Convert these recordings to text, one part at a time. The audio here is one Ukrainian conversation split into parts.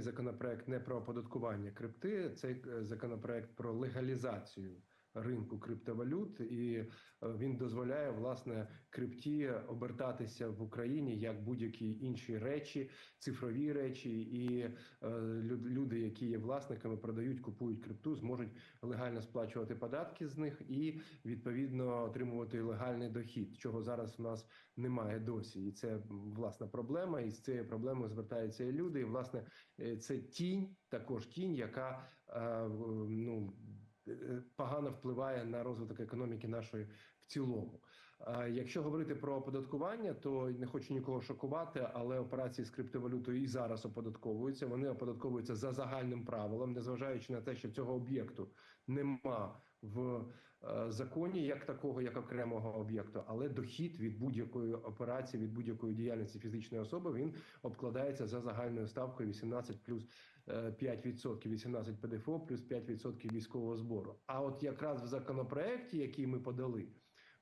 цей законопроект не про оподаткування крипти, цей е, законопроект про легалізацію ринку криптовалют, і е, він дозволяє власне крипті обертатися в Україні як будь-які інші речі, цифрові речі, і е, люди, які є власниками, продають, купують крипту, зможуть легально сплачувати податки з них і відповідно отримувати легальний дохід, чого зараз у нас немає досі. І це власна проблема. І з цією проблемою звертаються і люди. І власне е, це тінь, також тінь, яка ну. Е, Погано впливає на розвиток економіки нашої в цілому. Якщо говорити про оподаткування, то не хочу нікого шокувати, але операції з криптовалютою і зараз оподатковуються. Вони оподатковуються за загальним правилом, незважаючи на те, що цього об'єкту нема в е, законі як такого, як окремого об'єкту, але дохід від будь-якої операції, від будь-якої діяльності фізичної особи він обкладається за загальною ставкою 18 плюс е, 5%, 18 ПДФО плюс 5% військового збору. А от якраз в законопроекті, який ми подали.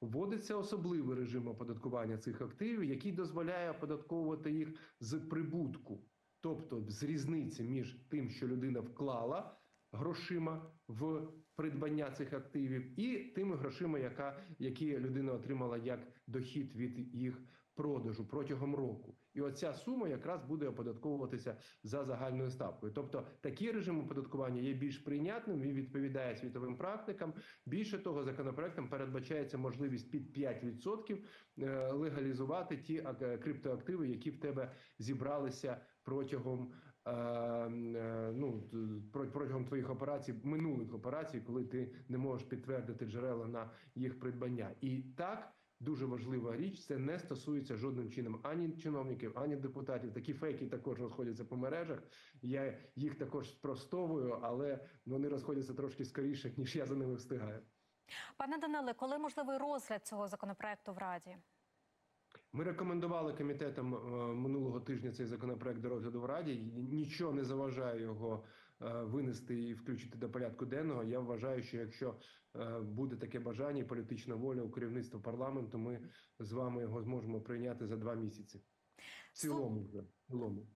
Вводиться особливий режим оподаткування цих активів, який дозволяє оподатковувати їх з прибутку, тобто з різниці між тим, що людина вклала грошима в придбання цих активів, і тими грошима, яка, які людина отримала як дохід від їх продажу протягом року. І оця сума якраз буде оподатковуватися за загальною ставкою. Тобто такий режим оподаткування є більш прийнятним, він відповідає світовим практикам. Більше того, законопроектом передбачається можливість під 5% е, легалізувати ті ак- криптоактиви, які в тебе зібралися протягом е, е, ну протягом твоїх операцій, минулих операцій, коли ти не можеш підтвердити джерела на їх придбання. І так. Дуже важлива річ, це не стосується жодним чином ані чиновників, ані депутатів. Такі фейки також розходяться по мережах. Я їх також спростовую, але вони розходяться трошки скоріше, ніж я за ними встигаю. Пане Даниле, коли можливий розгляд цього законопроекту в Раді? Ми рекомендували комітетам е, минулого тижня цей законопроект до розгляду в Раді. Нічого не заважає його винести і включити до порядку денного. Я вважаю, що якщо е, буде таке бажання і політична воля у керівництва парламенту, ми з вами його зможемо прийняти за два місяці. В цілому вже в цілому.